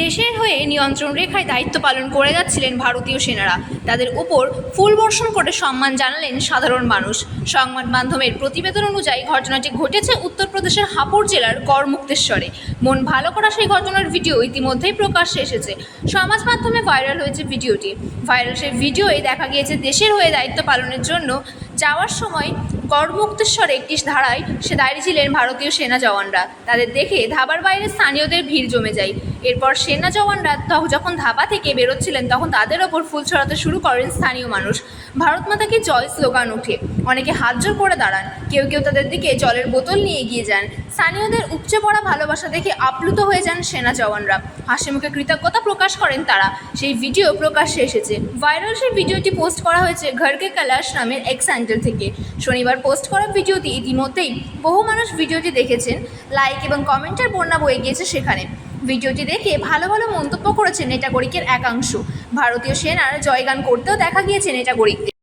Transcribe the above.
দেশের হয়ে নিয়ন্ত্রণ রেখায় দায়িত্ব পালন করে যাচ্ছিলেন ভারতীয় সেনারা। তাদের উপর ফুল বর্ষণ করে সম্মান জানালেন সাধারণ মানুষ। সংবাদ মাধ্যমের প্রতিবেদন অনুযায়ী ঘটনাটি ঘটেছে উত্তরপ্রদেশের হাপুর জেলার গড়মুক্তেশ্বরে মন ভালো করা সেই ঘটনার ভিডিও ইতিমধ্যেই প্রকাশ্যে এসেছে। সমাজ মাধ্যমে ভাইরাল হয়েছে ভিডিওটি। ভাইরাল সেই ভিডিওয়ে দেখা গিয়েছে দেশের হয়ে দায়িত্ব পালনের জন্য যাওয়ার সময় গড়মুক্তেশ্বরে একটি ধারায় সে দাঁড়িয়ে ছিলেন ভারতীয় সেনা জওয়ানরা। তাদের দেখে ধাবার বাইরে স্থানীয়দের ভিড় জমে যায়। এরপর সেনা জওয়ানরা তখন যখন ধাবা থেকে বেরোচ্ছিলেন, তখন তাদের ওপর ফুল ছড়াতে শুরু করেন স্থানীয় মানুষ। ভারত মাতাকে জয় স্লোগান ওঠে। অনেকে হাত জোর করে দাঁড়ান। কেউ কেউ তাদের দিকে জলের বোতল নিয়ে এগিয়ে যান। স্থানীয়দের উপচে পড়া ভালোবাসা দেখে আপ্লুত হয়ে যান সেনা জওয়ানরা। হাসি মুখে কৃতজ্ঞতা প্রকাশ করেন তারা। সেই ভিডিও প্রকাশ্যে এসেছে। ভাইরাল সেই ভিডিওটি পোস্ট করা হয়েছে ঘরকে কৈলাস নামের এক্স হ্যান্ডেল থেকে। শনিবার পোস্ট করা ভিডিওটি ইতিমধ্যেই বহু মানুষ ভিডিওটি দেখেছেন লাইক এবং কমেন্টের বন্যা বয়ে গিয়েছে সেখানে। ভিডিওটি দেখে ভালো ভালো মন্তব্য করেছেন নেটাগরিকের একাংশ। ভারতীয় সেনার জয়গান করতেও দেখা গিয়েছে নেটাগরিককে।